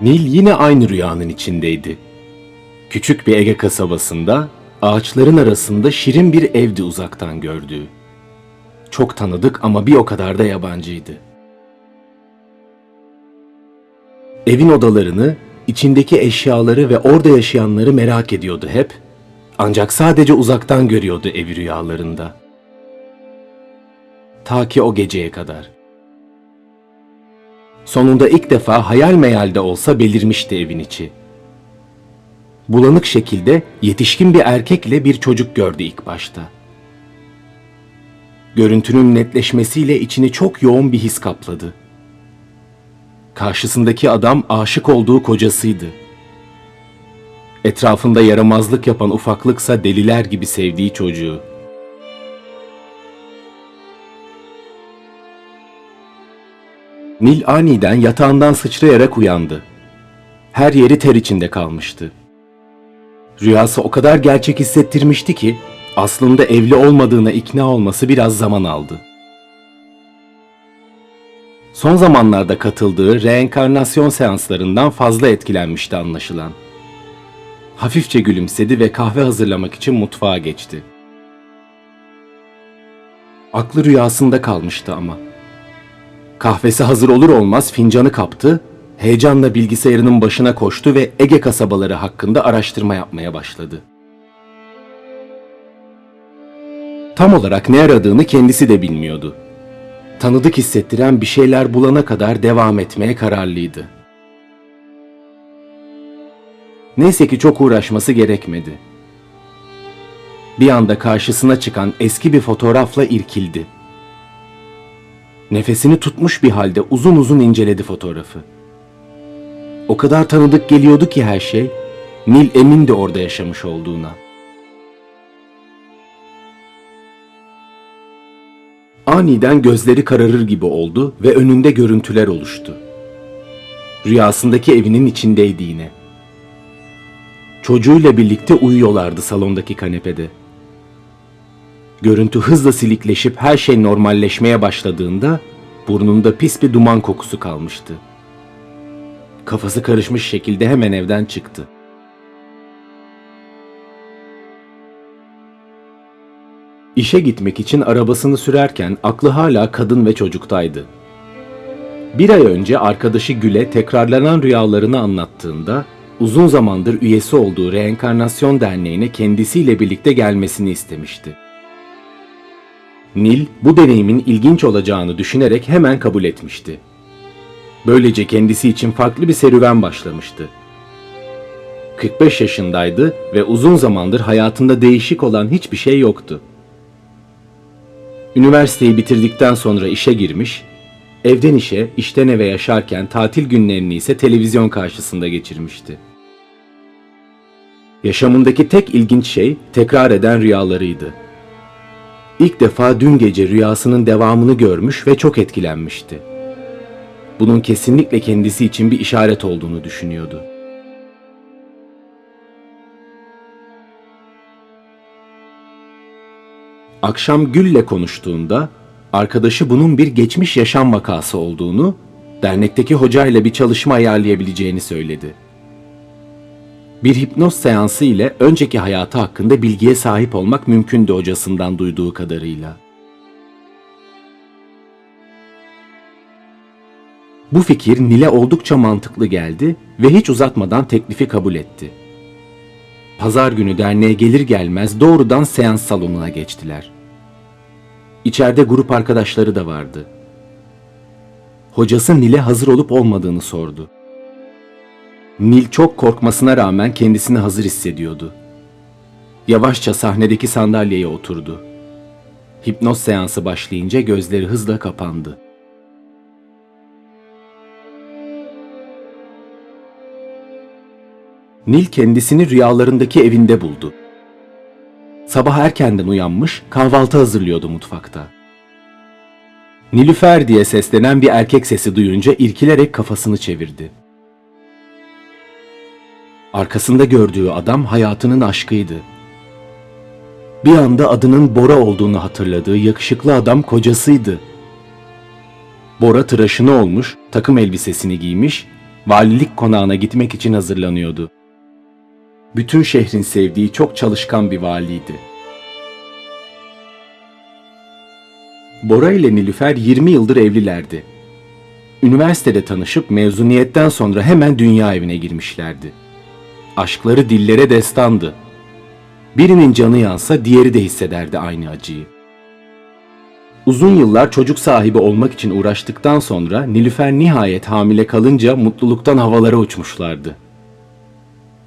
Nil yine aynı rüyanın içindeydi. Küçük bir Ege kasabasında, ağaçların arasında şirin bir evdi uzaktan gördüğü. Çok tanıdık ama bir o kadar da yabancıydı. Evin odalarını, içindeki eşyaları ve orada yaşayanları merak ediyordu hep. Ancak sadece uzaktan görüyordu evi rüyalarında. Ta ki o geceye kadar. Sonunda ilk defa hayal meyal de olsa belirmişti evin içi. Bulanık şekilde yetişkin bir erkekle bir çocuk gördü ilk başta. Görüntünün netleşmesiyle içini çok yoğun bir his kapladı. Karşısındaki adam aşık olduğu kocasıydı. Etrafında yaramazlık yapan ufaklıksa deliler gibi sevdiği çocuğu. Nil aniden yatağından sıçrayarak uyandı. Her yeri ter içinde kalmıştı. Rüyası o kadar gerçek hissettirmişti ki aslında evli olmadığına ikna olması biraz zaman aldı. Son zamanlarda katıldığı reenkarnasyon seanslarından fazla etkilenmişti anlaşılan. Hafifçe gülümsedi ve kahve hazırlamak için mutfağa geçti. Aklı rüyasında kalmıştı ama. Kahvesi hazır olur olmaz fincanı kaptı, heyecanla bilgisayarının başına koştu ve Ege kasabaları hakkında araştırma yapmaya başladı. Tam olarak ne aradığını kendisi de bilmiyordu. Tanıdık hissettiren bir şeyler bulana kadar devam etmeye kararlıydı. Neyse ki çok uğraşması gerekmedi. Bir anda karşısına çıkan eski bir fotoğrafla irkildi. Nefesini tutmuş bir halde uzun uzun inceledi fotoğrafı. O kadar tanıdık geliyordu ki her şey, Nil emin de orada yaşamış olduğuna. Aniden gözleri kararır gibi oldu ve önünde görüntüler oluştu. Rüyasındaki evinin içindeydi yine. Çocuğuyla birlikte uyuyorlardı salondaki kanepede. Görüntü hızla silikleşip her şey normalleşmeye başladığında burnunda pis bir duman kokusu kalmıştı. Kafası karışmış şekilde hemen evden çıktı. İşe gitmek için arabasını sürerken aklı hala kadın ve çocuktaydı. Bir ay önce arkadaşı Gül'e tekrarlanan rüyalarını anlattığında uzun zamandır üyesi olduğu Reenkarnasyon Derneği'ne kendisiyle birlikte gelmesini istemişti. Nil bu deneyimin ilginç olacağını düşünerek hemen kabul etmişti. Böylece kendisi için farklı bir serüven başlamıştı. 45 yaşındaydı ve uzun zamandır hayatında değişik olan hiçbir şey yoktu. Üniversiteyi bitirdikten sonra işe girmiş, evden işe, işten eve yaşarken tatil günlerini ise televizyon karşısında geçirmişti. Yaşamındaki tek ilginç şey tekrar eden rüyalarıydı. İlk defa dün gece rüyasının devamını görmüş ve çok etkilenmişti. Bunun kesinlikle kendisi için bir işaret olduğunu düşünüyordu. Akşam Gül'le konuştuğunda arkadaşı bunun bir geçmiş yaşam vakası olduğunu, dernekteki hocayla bir çalışma ayarlayabileceğini söyledi. Bir hipnoz seansı ile önceki hayatı hakkında bilgiye sahip olmak mümkündü hocasından duyduğu kadarıyla. Bu fikir Nil'e oldukça mantıklı geldi ve hiç uzatmadan teklifi kabul etti. Pazar günü derneğe gelir gelmez doğrudan seans salonuna geçtiler. İçeride grup arkadaşları da vardı. Hocası Nil'e hazır olup olmadığını sordu. Nil çok korkmasına rağmen kendisini hazır hissediyordu. Yavaşça sahnedeki sandalyeye oturdu. Hipnoz seansı başlayınca gözleri hızla kapandı. Nil kendisini rüyalarındaki evinde buldu. Sabah erkenden uyanmış, kahvaltı hazırlıyordu mutfakta. Nilüfer diye seslenen bir erkek sesi duyunca irkilerek kafasını çevirdi. Arkasında gördüğü adam hayatının aşkıydı. Bir anda adının Bora olduğunu hatırladığı yakışıklı adam kocasıydı. Bora tıraşını olmuş, takım elbisesini giymiş, valilik konağına gitmek için hazırlanıyordu. Bütün şehrin sevdiği çok çalışkan bir valiydi. Bora ile Nilüfer 20 yıldır evlilerdi. Üniversitede tanışıp mezuniyetten sonra hemen dünya evine girmişlerdi. Aşkları dillere destandı. Birinin canı yansa diğeri de hissederdi aynı acıyı. Uzun yıllar çocuk sahibi olmak için uğraştıktan sonra Nilüfer nihayet hamile kalınca mutluluktan havalara uçmuşlardı.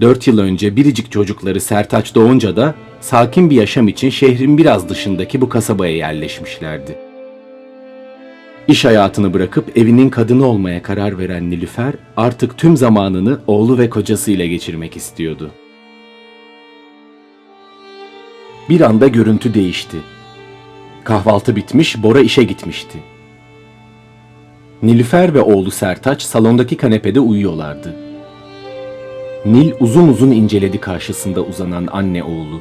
Dört yıl önce biricik çocukları Sertaç doğunca da sakin bir yaşam için şehrin biraz dışındaki bu kasabaya yerleşmişlerdi. İş hayatını bırakıp evinin kadını olmaya karar veren Nilüfer artık tüm zamanını oğlu ve kocasıyla geçirmek istiyordu. Bir anda görüntü değişti. Kahvaltı bitmiş, Bora işe gitmişti. Nilüfer ve oğlu Sertaç salondaki kanepede uyuyorlardı. Nil uzun uzun inceledi karşısında uzanan anne oğlu.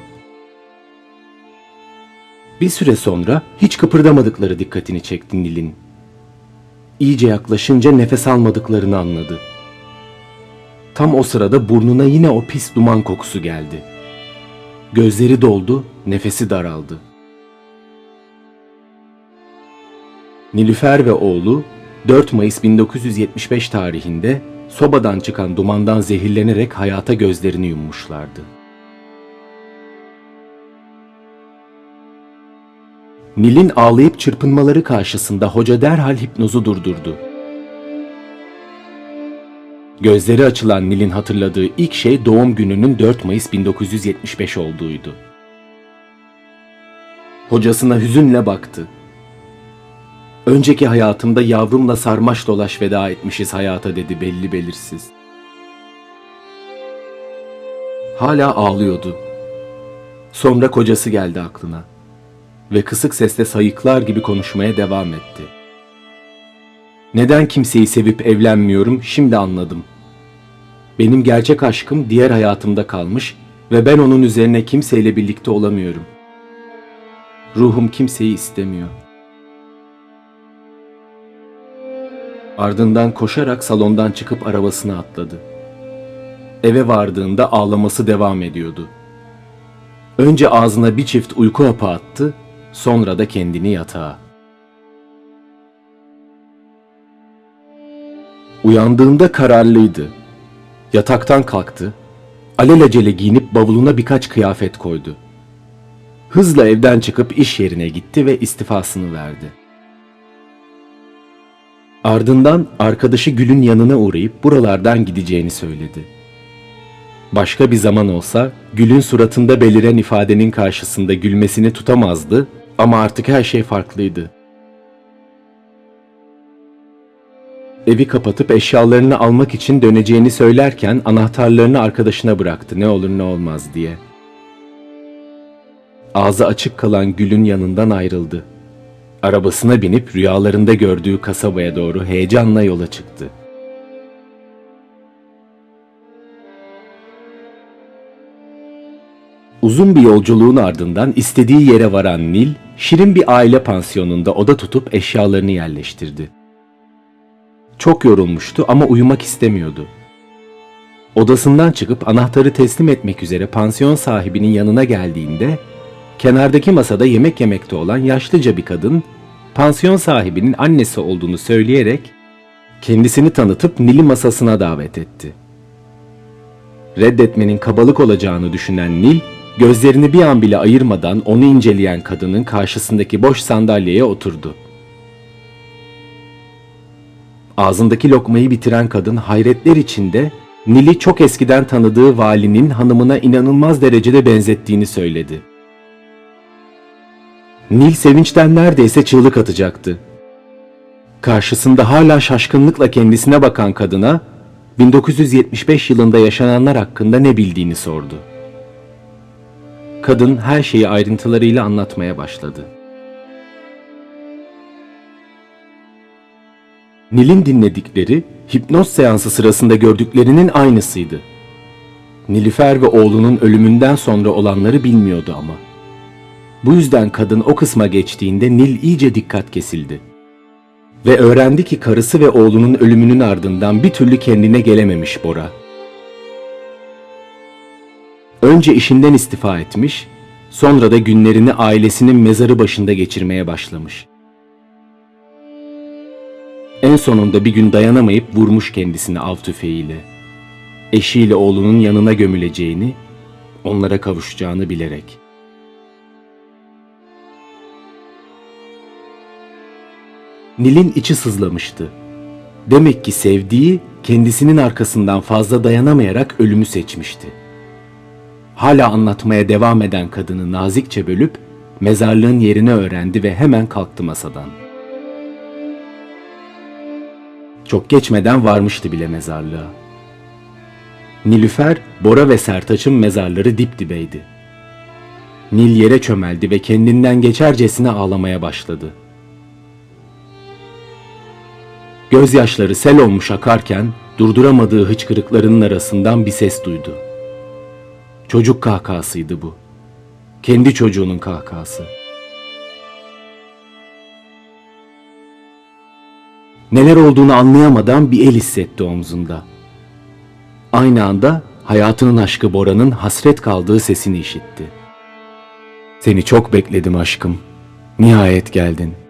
Bir süre sonra hiç kıpırdamadıkları dikkatini çekti Nil'in. İyice yaklaşınca nefes almadıklarını anladı. Tam o sırada burnuna yine o pis duman kokusu geldi. Gözleri doldu, nefesi daraldı. Nilüfer ve oğlu 4 Mayıs 1975 tarihinde sobadan çıkan dumandan zehirlenerek hayata gözlerini yummuşlardı. Nil'in ağlayıp çırpınmaları karşısında hoca derhal hipnozu durdurdu. Gözleri açılan Nil'in hatırladığı ilk şey doğum gününün 4 Mayıs 1975 olduğuydu. Hocasına hüzünle baktı. Önceki hayatımda yavrumla sarmaş dolaş veda etmişiz hayata dedi belli belirsiz. Hala ağlıyordu. Sonra kocası geldi aklına ve kısık sesle sayıklar gibi konuşmaya devam etti. Neden kimseyi sevip evlenmiyorum şimdi anladım. Benim gerçek aşkım diğer hayatımda kalmış ve ben onun üzerine kimseyle birlikte olamıyorum. Ruhum kimseyi istemiyor. Ardından koşarak salondan çıkıp arabasına atladı. Eve vardığında ağlaması devam ediyordu. Önce ağzına bir çift uyku hapı attı, sonra da kendini yatağa. Uyandığında kararlıydı. Yataktan kalktı. Alelacele giyinip bavuluna birkaç kıyafet koydu. Hızla evden çıkıp iş yerine gitti ve istifasını verdi. Ardından arkadaşı Gül'ün yanına uğrayıp buralardan gideceğini söyledi. Başka bir zaman olsa Gül'ün suratında beliren ifadenin karşısında gülmesini tutamazdı ama artık her şey farklıydı. Evi kapatıp eşyalarını almak için döneceğini söylerken anahtarlarını arkadaşına bıraktı ne olur ne olmaz diye. Ağzı açık kalan Gül'ün yanından ayrıldı. Arabasına binip rüyalarında gördüğü kasabaya doğru heyecanla yola çıktı. Uzun bir yolculuğun ardından istediği yere varan Nil, şirin bir aile pansiyonunda oda tutup eşyalarını yerleştirdi. Çok yorulmuştu ama uyumak istemiyordu. Odasından çıkıp anahtarı teslim etmek üzere pansiyon sahibinin yanına geldiğinde, kenardaki masada yemek yemekte olan yaşlıca bir kadın, pansiyon sahibinin annesi olduğunu söyleyerek kendisini tanıtıp Nil'i masasına davet etti. Reddetmenin kabalık olacağını düşünen Nil, gözlerini bir an bile ayırmadan onu inceleyen kadının karşısındaki boş sandalyeye oturdu. Ağzındaki lokmayı bitiren kadın hayretler içinde Nil'i çok eskiden tanıdığı valinin hanımına inanılmaz derecede benzettiğini söyledi. Nil sevinçten neredeyse çığlık atacaktı. Karşısında hala şaşkınlıkla kendisine bakan kadına 1975 yılında yaşananlar hakkında ne bildiğini sordu. Kadın her şeyi ayrıntılarıyla anlatmaya başladı. Nil'in dinledikleri hipnoz seansı sırasında gördüklerinin aynısıydı. Nilüfer ve oğlunun ölümünden sonra olanları bilmiyordu ama. Bu yüzden kadın o kısma geçtiğinde Nil iyice dikkat kesildi. Ve öğrendi ki karısı ve oğlunun ölümünün ardından bir türlü kendine gelememiş Bora. Önce işinden istifa etmiş, sonra da günlerini ailesinin mezarı başında geçirmeye başlamış. En sonunda bir gün dayanamayıp vurmuş kendisini av tüfeğiyle. Eşiyle oğlunun yanına gömüleceğini, onlara kavuşacağını bilerek. Nil'in içi sızlamıştı. Demek ki sevdiği kendisinin arkasından fazla dayanamayarak ölümü seçmişti. Hala anlatmaya devam eden kadını nazikçe bölüp mezarlığın yerini öğrendi ve hemen kalktı masadan. Çok geçmeden varmıştı bile mezarlığa. Nilüfer, Bora ve Sertaç'ın mezarları dip dibeydi. Nil yere çömeldi ve kendinden geçercesine ağlamaya başladı. Gözyaşları sel olmuş akarken durduramadığı hıçkırıklarının arasından bir ses duydu. Çocuk kahkahasıydı bu. Kendi çocuğunun kahkahası. Neler olduğunu anlayamadan bir el hissetti omzunda. Aynı anda hayatının aşkı Bora'nın hasret kaldığı sesini işitti. Seni çok bekledim aşkım. Nihayet geldin.''